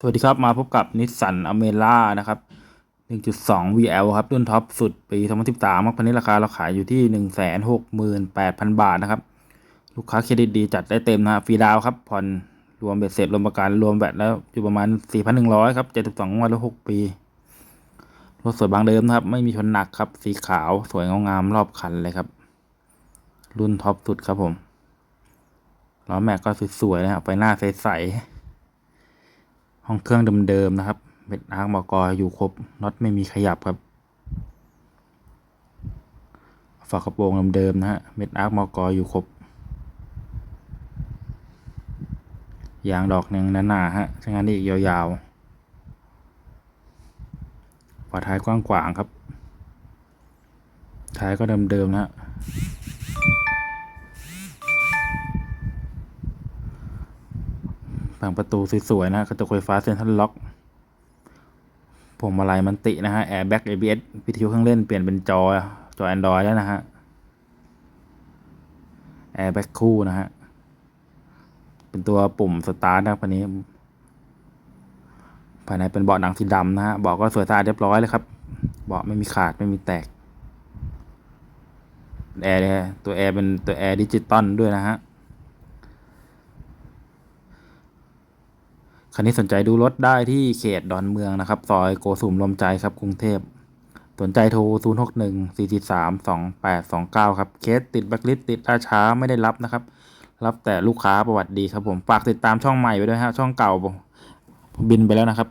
สวัสดีครับ มาพบกับนิสสันอเมร่านะครับ 1.2 VL ครับ รุ่นท็อปสุดปี 2013ครับคันนี้ราคาเราขายอยู่ที่ 168,000 บาทนะครับ ลูกค้าเครดิตดีจัดได้เต็มนะฟรีดาวครับ ผ่อนรวมเบ็ดเสร็จรวมประกันรวมแบตแล้วอยู่ประมาณ 4,100 ครับ 72งวดแล้ว 6 ปี รถสวยบางเดิมนะครับ ไม่มีชนหนักครับ สีขาวสวยงามรอบคันเลยครับ รุ่นท็อปสุดครับผมล้อแม็กก็สวยๆนะครับ ไปหน้าใสๆ ห้องเครื่องเดิมๆนะครับเบ็ดอาร์คมอกออยู่ครบน็อตไม่มีขยับครับฝากระโปรงเดิมๆนะฮะเบ็ดอาร์คมอกออยู่ครบยางดอกหนึ่งหนาๆฮะใช้งานได้อีกยาวๆฝาท้ายกว้างๆครับ ท้ายก็เดิมๆนะฮะ ฝั่งประตูสวยๆนะกระจกไฟฟ้าเซ็นทรัลล็อกพวงมาลัยมันตินะฮะแอร์แบ็ก ABS วิทยุเครื่องเล่นเปลี่ยนเป็นจอ จอ Android แล้วนะฮะแอร์แบ็กคู่นะฮะ เป็นตัวปุ่มสตาร์ทนะครับอันนี้ ภายในเป็นเบาะหนังสีดำนะฮะเบาะก็สวยสะอาดเรียบร้อยเลยครับเบาะไม่มีขาดไม่มีแตกแอร์ตัวแอร์เป็นตัวแอร์ดิจิตอลด้วยนะฮะ คันนี้สนใจดูรถได้ที่เขตดอนเมืองนะครับ ซอยโกสุมรวมใจครับกรุงเทพ สนใจโทร 0 6 1 4 3 2 8 2 9 ครับ เคสติดแบ็คลิสติดอาช้าไม่ได้รับนะครับ รับแต่ลูกค้าประวัติดีครับผม ฝากติดตามช่องใหม่ไว้ด้วยฮะ ช่องเก่าบินไปแล้วนะครับ